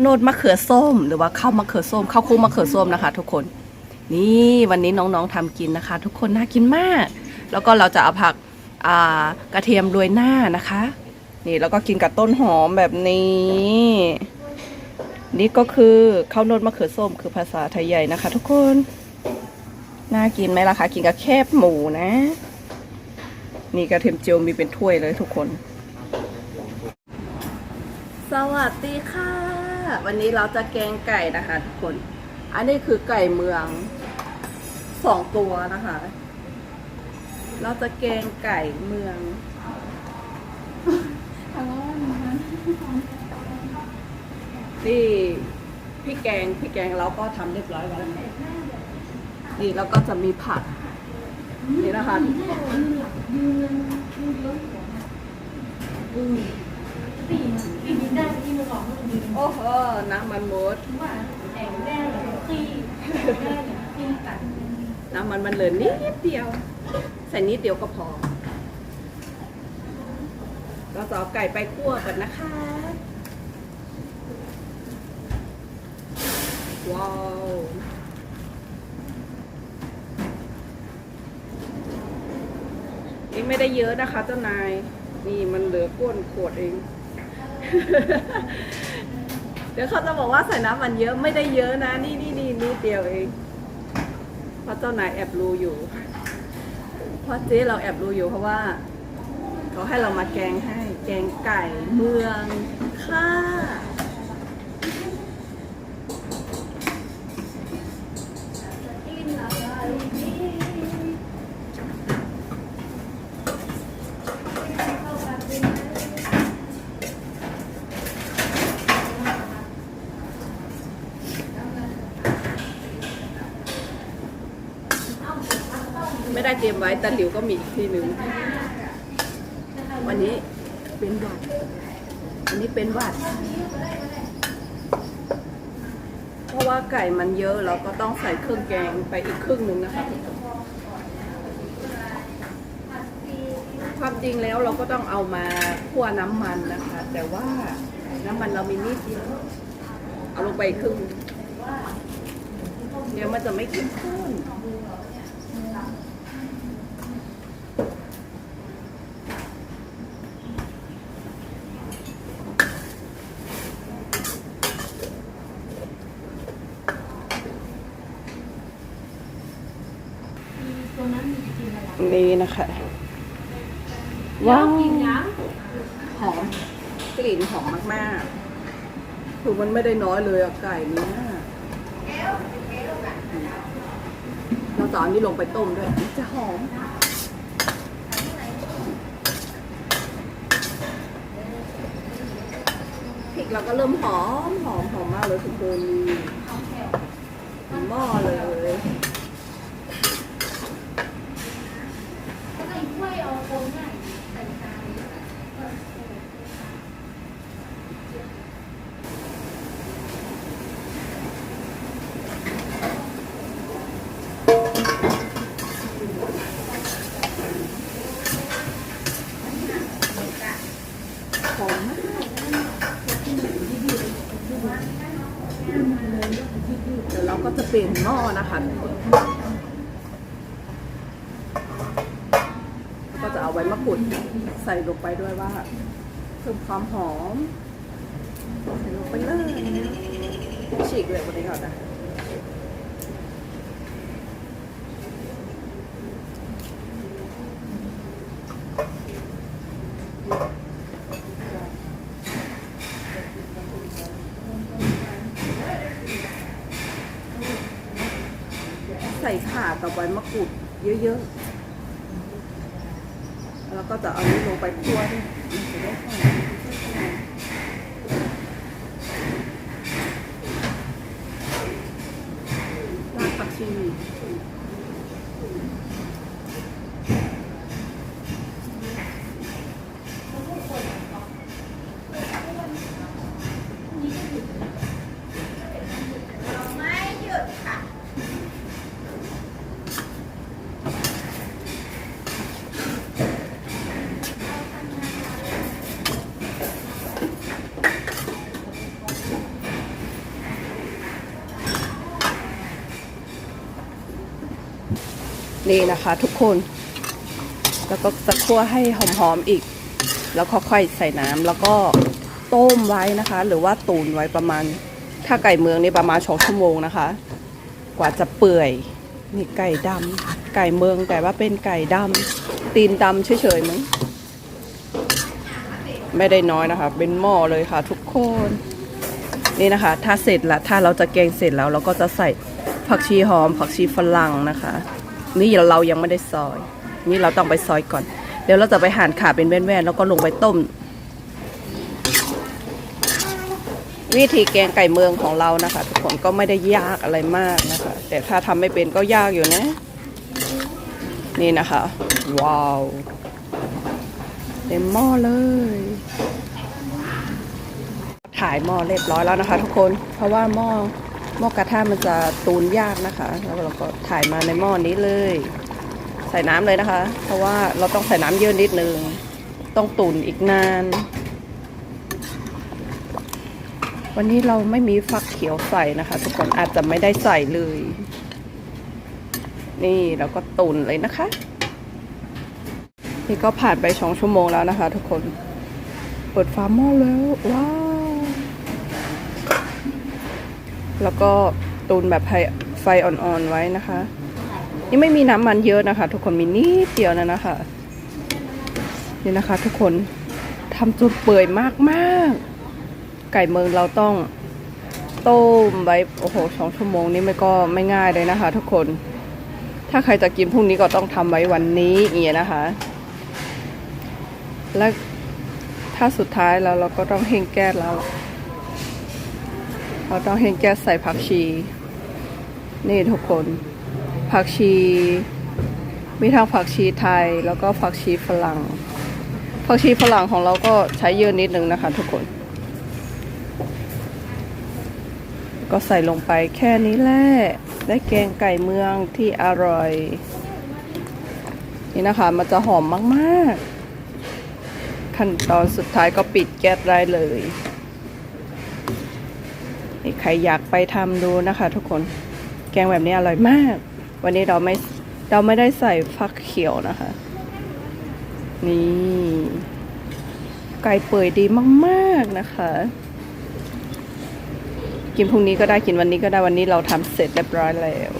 โนดมะเขือส้มหรือว่าข้าวมะเขือส้มข้าวคลุกมะเขือส้มนะคะ ทุกคน นี่วันนี้น้องๆทำกินนะคะ ทุกคนน่ากินมาก แล้วก็เราจะเอาผักกระเทียมโรยหน้านะคะ นี่แล้วก็กินกับต้นหอมแบบนี้ นี่ก็คือข้าวโนดมะเขือส้มคือภาษาไทยใหญ่นะคะ ทุกคนน่ากินไหมล่ะคะกินกับแคบหมูนะ นี่กระเทียมเจียวมีเป็นถ้วยเลยทุกคน สวัสดีค่ะ วันนี้เราจะแกงไก่นะคะทุกคน อันนี้คือไก่เมืองสองตัวนะคะ เราจะแกงไก่เมืองนี่พี่แกงพี่แกงเราก็ทำเรียบร้อยแล้วนี่แล้วก็จะมีผักนี่นะคะปีปีนี้ได้ที่มาบอกว่าดี โอ้โหน้ำมันหมด ว่าแองแน่ที่แน่ที่ตัดน้ำมันมันเหลือนิดเดียว ใส่นิดเดียวก็พอ เราจะเอาไก่ไปคั่วก่อนนะคะ ว้าวนี่ไม่ได้เยอะนะคะเจ้านาย นี่มันเหลือก้นขวดเอง เดี๋ยวเขาจะบอกว่าใส่น้ำมันเยอะไม่ได้เยอะนะ นี่นี่นี่นี่เดียวเองเพราะเจ้านายแอบรู้อยู่ เพราะเจ๊เราแอบรู้อยู่เพราะว่าเขาให้เรามาแกงให้ แกงไก่เมืองค่าม่ ได้เตรียมไว้แต่หลิวก็มีอีกทีหนึ่งวันนี้เป็นหวัดวันนี้เป็นหวัด เพราะว่าไก่มันเยอะเราก็ต้องใส่เครื่องแกงไปอีกครึ่งหนึ่งนะคะความจริงแล้วเราก็ต้องเอามาคั่วน้ำมันนะคะ แต่ว่าน้ำมันเรามีนิดเดียวเอาลงไปครึ่งเดี๋ยวมันจะไม่เข้มข้น ตัวนั้นมีกิ นอะไรนี่นะคะว้าวกินยังหอมกลิ่นหอมมากๆคือมันไม่ได้น้อยเลยอะไก่เนี้ยเราจะเอาอันนี้ลงไปต้มด้วยมันจะหอมพริกเราก็เริ่มหอมหอมหอมมากเลยทุกคนหม้อเลย ใส่ถ้วย เอาคนไหอมมากเดี๋ยวเราก็จะเปลี่ยนหม้อนะคะทุกคน ก็จะเอาไว้มะกรูดใส่ลงไปด้วยว่าเพิ่มความหอมใส่ลงไปเลยฉีกเลยวันนี้ก่อนนะใส่ข่ากับใบมะกรูดเยอะๆ แล้วก็จะเอานี้ลงไปคั่วด้วยมันจะได้หอมรากผักชี นี่นะคะทุกคน แล้วก็จะคั่วให้หอมๆอีก แล้วก็ค่อยใส่น้ำแล้วก็ต้มไว้นะคะ หรือว่าตุนไว้ประมาณ ถ้าไก่เมืองนี่ประมาณสองชั่วโมงนะคะ กว่าจะเปื่อยนี่ไก่ดำไก่เมืองแต่ว่าเป็นไก่ดำตีนดำเฉยๆมั้งไม่ได้น้อยนะคะ เป็นหม้อเลยค่ะ ทุกคน นี่นะคะ ถ้าเสร็จละถ้าเราจะแกงเสร็จแล้ว เราก็จะใส่ผักชีหอม ผักชีฝรั่งนะคะ นี่เรายังไม่ได้ซอย นี่เราต้องไปซอยก่อน เดี๋ยวเราจะไปหั่นขาเป็นแว่นๆแล้วก็ลงไปต้ม วิธีแกงไก่เมืองของเรานะคะ ทุกคนก็ไม่ได้ยากอะไรมากนะคะ แต่ถ้าทำไม่เป็นก็ยากอยู่นะ นี่นะคะ ว้าวเต็มหม้อเลยถ่ายหม้อเรียบร้อยแล้วนะคะ ทุกคนเพราะว่าหม้อ หม้อกระทะมันจะตูนยากนะคะ แล้วเราก็ถ่ายมาในหม้อนี้เลย ใส่น้ำเลยนะคะ เพราะว่าเราต้องใส่น้ำเยอะนิดนึง ต้องตุนอีกนาน วันนี้เราไม่มีฟักเขียวใส่นะคะ ทุกคนอาจจะไม่ได้ใส่เลย นี่เราก็ตุนเลยนะคะ นี่ก็ผ่านไปสองชั่วโมงแล้วนะคะ ทุกคน เปิดฝาหม้อแล้ว ว้าว แล้วก็ตุนแบบไฟไฟอ่อนๆไว้นะคะ นี่ไม่มีน้ำมันเยอะนะคะ ทุกคนมีนิดเดียวนะนะคะ นี่นะคะ ทุกคนทำจนเปื่อยมากๆ ไก่เมืองเราต้องต้มไว้โอ้โหสองชั่วโมงนี่ไม่ก็ไม่ง่ายเลยนะคะ ทุกคน ถ้าใครจะกินพรุ่งนี้ก็ต้องทำไว้วันนี้องเงี้ยนะคะ และถ้าสุดท้ายแล้วเราก็ต้องเฮงแก้แล้ว เราต้องเฮงแก้ใส่ผักชี นี่ทุกคน ผักชี มีทั้งผักชีไทยแล้วก็ผักชีฝรั่ง ผักชีฝรั่งของเราก็ใช้เยอะนิดนึงนะคะ ทุกคน ก็ใส่ลงไปแค่นี้แหละ ได้แกงไก่เมืองที่อร่อย นี่นะคะ มันจะหอมมาก ๆ ขั้นตอนสุดท้ายก็ปิดแก๊สได้เลย นี่ใครอยากไปทำดูนะคะ ทุกคนแกงแบบนี้อร่อยมาก วันนี้เราไม่เราไม่ได้ใส่ฟักเขียวนะคะ นี่ ไก่เปื่อยดีมากๆนะคะ กินพรุ่งนี้ก็ได้กินวันนี้ก็ได้วันนี้เราทำเสร็จเรียบร้อยแล้ว